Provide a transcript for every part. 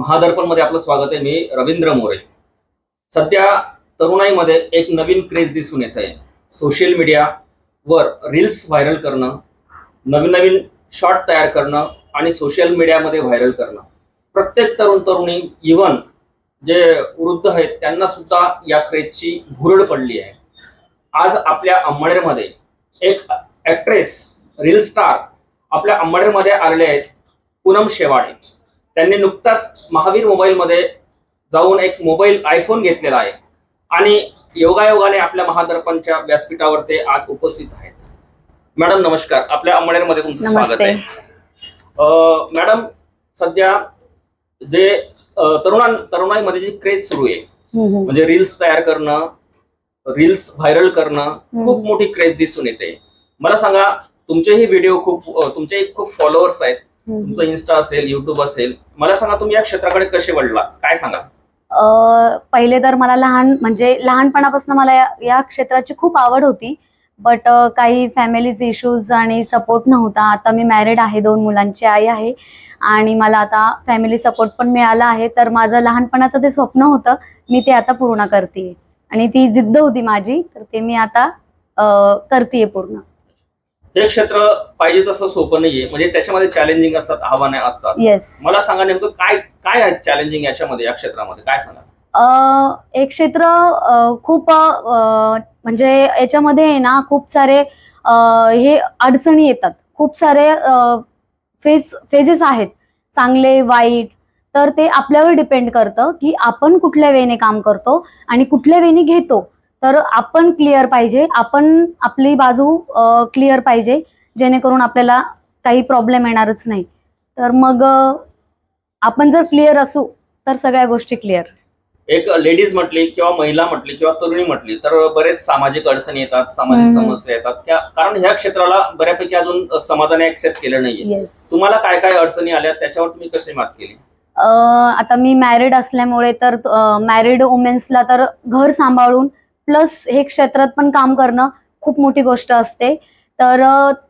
महादर्पणमध्ये आपलं स्वागत आहे. मी रवींद्र मोरे. सध्या तरुणाईमध्ये एक नवीन क्रेज दिसून येत आहे. सोशल मीडियावर रील्स व्हायरल करणं नवीन नवीन शॉर्ट तयार करणं आणि सोशल मीडियामध्ये व्हायरल करणं. प्रत्येक तरुण तरुणी इव्हन जे वृद्ध आहेत त्यांना सुद्धा या क्रेजची भुरळ पडली आहे. आज आपल्या अंमळनेरमध्ये एक ॲक्ट्रेस रील स्टार आपल्या अंमळनेरमध्ये आलेले आहेत पूनम शेवाडे त्यांनी नुकताच महावीर मोबाईलमध्ये जाऊन एक मोबाईल आयफोन घेतलेला आहे आणि योगायोगाने आपल्या महादर्पणच्या व्यासपीठावर ते आज उपस्थित आहेत मॅडम नमस्कार आपल्या अंमळनेरमध्ये तुमचं स्वागत आहे मॅडम सध्या जे तरुणां तरुणाईमध्ये जी क्रेज सुरू आहे. म्हणजे रील्स तयार करणं रील्स व्हायरल करणं. खूप मोठी क्रेज दिसून येते मला सांगा तुमचेही व्हिडिओ खूप तुमचे खूप फॉलोअर्स आहेत. तुमचं इन्स्टा असेल युट्यूब असेल मला सांगा तुम्ही या क्षेत्राकडे कसे वळला काय सांगा? अ, पहिले तर मला लहान म्हणजे लहानपणापासून मला या- या क्षेत्राची खूप आवड होती. बट काही फॅमिलीज इश्यूज आणि सपोर्ट नव्हता. आता मी मॅरिड आहे दोन मुलांची आई आहे. आणि मला आता फॅमिली सपोर्ट पण मिळाला आहे. तर माझं लहानपणाचं जे स्वप्न होतं मी ते आता पूर्ण करते आणि ती जिद्द होती माझी तर ते मी आता करते पूर्ण. हे क्षेत्र पाहिजे तसं सोपं नाहीये. म्हणजे त्याच्यामध्ये चॅलेंजिंग असतात आव्हाने असतात. येस मला सांगा नेमकं काय काय आहे चॅलेंजिंग याच्यामध्ये या क्षेत्रामध्ये? काय सांगा? अ, एक क्षेत्र अ, खूप अ, म्हणजे याच्यामध्ये आहे ना खूप सारे अ, हे अडचणी येतात. खूप सारे फेज फेजेस आहेत. चांगले वाईट तर ते आपल्यावर डिपेंड करतं की आपण कुठल्या वेने काम करतो आणि कुठल्या वेने घेतो. तर आपण क्लिअर पाहिजे. आपण आपली बाजू क्लिअर पाहिजे. जेणेकरून आपल्याला काही प्रॉब्लेम येणारच नाही. तर मग आपण जर क्लिअर असू तर सगळ्या गोष्टी क्लिअर एक लेडीज म्हटली किंवा महिला म्हटली किंवा तरुणी म्हटली तर बरेच सामाजिक अडचणी येतात सामाजिक. समस्या येतात. कारण ह्या क्षेत्राला बऱ्यापैकी अजून समाजाने ऍक्सेप्ट केलं नाहीये. तुम्हाला काय काय अडचणी आल्या? त्याच्यावर तुम्ही कशी मात केली? आता मी मॅरिड असल्यामुळे तर मॅरिड वुमेन्सला तर घर सांभाळून प्लस हे क्षेत्रात पण काम करणं खूप मोठी गोष्ट असते. तर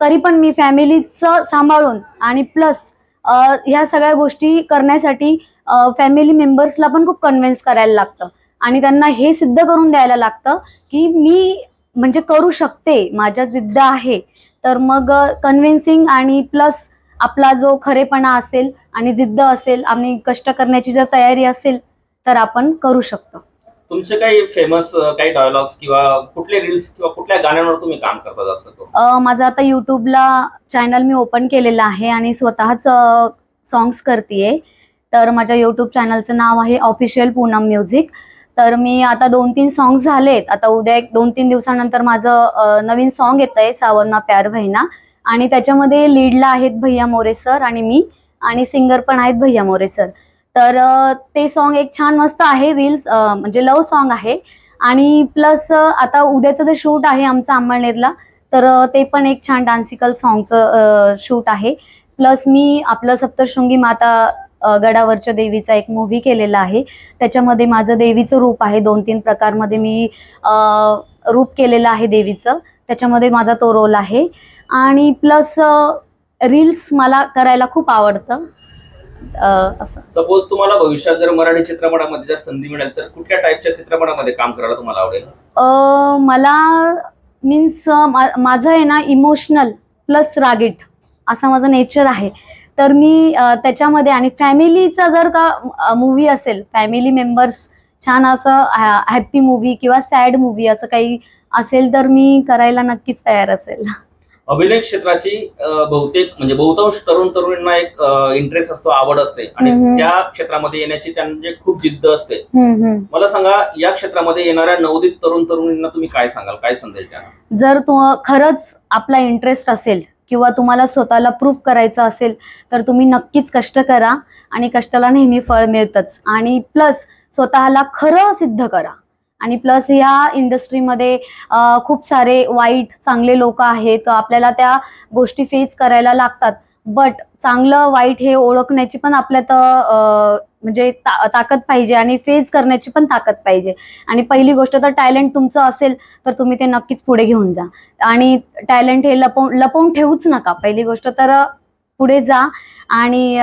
तरी पण मी फॅमिलीचं सांभाळून आणि प्लस ह्या सगळ्या गोष्टी करण्यासाठी फॅमिली मेंबर्सला पण खूप कन्व्हिन्स करायला लागतं. आणि त्यांना हे सिद्ध करून द्यायला लागतं की मी म्हणजे करू शकते माझ्या जिद्द आहे. तर मग कन्व्हिन्सिंग आणि प्लस आपला जो खरेपणा असेल आणि जिद्द असेल आणि कष्ट करण्याची जर तयारी असेल तर आपण करू शकतो. तुमचे काही फेमस काही डायलॉग्स किंवा कुठले रील्स किंवा कुठल्या गाण्यांवर तुम्ही काम करता जास्त करून? अ, माझं आता यूट्यूबला चॅनल मी ओपन केलेलं आहे आणि स्वतःच सॉंग्स करते तर माझ्या यूट्यूब चॅनलचं नाव आहे ऑफिशियल पूनम म्युझिक तर मी आता दोन तीन सॉंग झालेत. आता उद्या एक दोन तीन दिवसानंतर माझं अ, नवीन सॉन्ग येत आहे सावन्ना प्यार भैना आणि त्याच्यामध्ये लीडला आहेत भैया मोरे सर आणि मी. आणि सिंगर पण आहेत भैया मोरे सर तर ते सॉन्ग एक छान मस्त आहे रील्स म्हणजे लव्ह सॉन्ग आहे. आणि प्लस आता उद्याचं जे शूट आहे आमचं अंमळनेरला तर ते पण एक छान डान्सिकल सॉन्गचं शूट आहे. प्लस मी आपलं सप्तशृंगी माता गडावरच्या देवीचा एक मूव्ही केलेला आहे. त्याच्यामध्ये माझं देवीचं रूप आहे. दोन तीन प्रकारमध्ये मी रूप केलेलं आहे देवीचं. त्याच्यामध्ये माझा तो रोल आहे. आणि प्लस रील्स मला करायला खूप आवडतं. असं. सपोज तुम्हाला भविष्यात जर मराठी चित्रपटामध्ये जर संधी मिळेल तर कुठल्या टाईपच्या चित्रपटामध्ये काम करायला तुम्हाला आवडेल? अ, मला मीन्स माझं आहे ना इमोशनल प्लस रागीट असा माझं नेचर आहे. तर मी अ, त्याच्यामध्ये आणि फॅमिलीचा जर का मूवी असेल फॅमिली मेंबर्स छान असं हॅप्पी मूवी किंवा सॅड मूवी असं काही असेल तर मी करायला नक्कीच तयार असेल. अभिनय क्षेत्राची बहुतेक म्हणजे बहुतांश तरुण तरुणींना एक इंटरेस्ट असतो आवड असते. आणि. त्या क्षेत्रामध्ये येण्याची त्यांची खूप जिद्द असते. मला सांगा या क्षेत्रामध्ये येणाऱ्या नवोदित तरुण तरुणींना तुम्ही काय सांगाल? काय संदेश द्याल? जर तू खरंच आपला इंटरेस्ट असेल किंवा तुम्हाला स्वतःला प्रूफ करायचं असेल तर तुम्ही नक्कीच कष्ट करा आणि कष्टाला नेहमी फळ मिळतंच. आणि प्लस स्वतःला खरं सिद्ध करा. आणि प्लस ह्या इंडस्ट्रीमध्ये खूप सारे वाईट चांगले लोक आहेत. आपल्याला त्या गोष्टी फेस करायला लागतात. बट चांगलं वाईट हे ओळखण्याची पण आपल्यात म्हणजे ता ताकद पाहिजे आणि फेस करण्याची पण ताकद पाहिजे. आणि पहिली गोष्ट तर टॅलेंट तुमचं असेल तर तुम्ही ते नक्कीच पुढे घेऊन जा. आणि टॅलेंट हे लपवून लपवून ठेवूच नका. पहिली गोष्ट तर पुढे जा आणि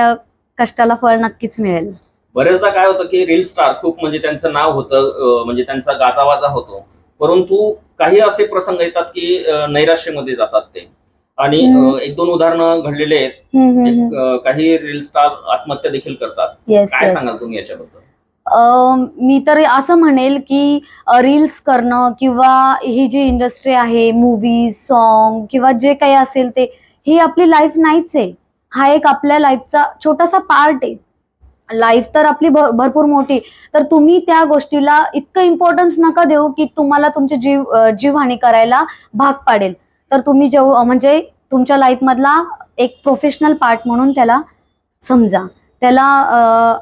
कष्टाला फळ नक्कीच मिळेल. बरेचदा काय होतं की रील स्टार खूप म्हणजे त्यांचं नाव होतं म्हणजे त्यांचा गाजावाजा होतो. परंतु काही असे प्रसंग येतात की नैराश्यामध्ये जातात ते. आणि एक दोन उदाहरणं घडलेले आहेत. काही रील स्टार आत्महत्या देखील करतात. काय सांगाल तुम्ही याच्याबद्दल? मी तर असं म्हणेल की रील्स करणं किंवा ही जी इंडस्ट्री आहे मूवीज सॉन्ग किंवा जे काही असेल ते ही आपली लाईफ नाहीच आहे. हा एक आपल्या लाईफचा छोटासा पार्ट आहे. लाईफ तर आपली भर- भरपूर मोठी. तर तुम्ही त्या गोष्टीला इतकं इम्पॉर्टन्स नका देऊ की तुम्हाला तुमची जीव जीवहानी करायला भाग पाडेल. तर तुम्ही जेव म्हणजे तुमच्या लाईफमधला एक प्रोफेशनल पार्ट म्हणून त्याला समजा. त्याला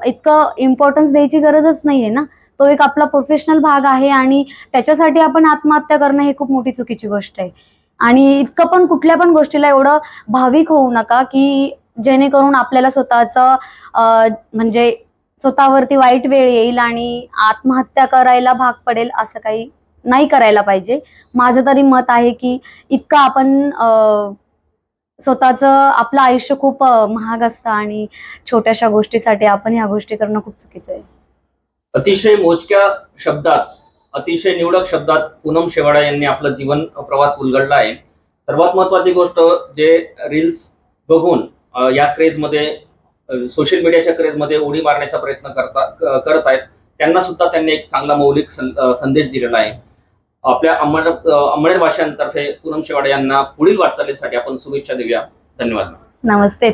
इतकं इम्पॉर्टन्स द्यायची गरजच नाही आहे ना. तो एक आपला प्रोफेशनल भाग आहे आणि त्याच्यासाठी आपण आत्महत्या करणं हे खूप मोठी चुकीची गोष्ट आहे. आणि इतकं पण कुठल्या पण गोष्टीला एवढं भाविक होऊ नका की जेणेकरून आपल्याला स्वतःचं म्हणजे स्वतःवरती वाईट वेळ येईल आणि आत्महत्या करायला भाग पडेल असं काही नाही करायला पाहिजे. माझं तरी मत आहे की इतकं आपण स्वतःचं आपलं आयुष्य खूप महाग असतं आणि छोट्याशा गोष्टीसाठी आपण ह्या गोष्टी करणं खूप चुकीचं आहे. अतिशय मोजक्या शब्दात अतिशय निवडक शब्दात पूनम शेवाडा यांनी आपलं जीवन प्रवास उलगडला आहे. सर्वात महत्वाची गोष्ट जे रील्स बघून या क्रेजमध्ये सोशल मीडियाच्या क्रेजमध्ये उडी मारण्याचा प्रयत्न करता करत आहेत. त्यांना सुद्धा त्यांनी एक चांगला मौलिक संदेश दिलेला आहे. आपल्या अंमळ अंमळेर भाषांतर्फे पूनम शेवाडे यांना पुढील वाटचालीसाठी आपण शुभेच्छा देऊया. धन्यवाद. नमस्ते.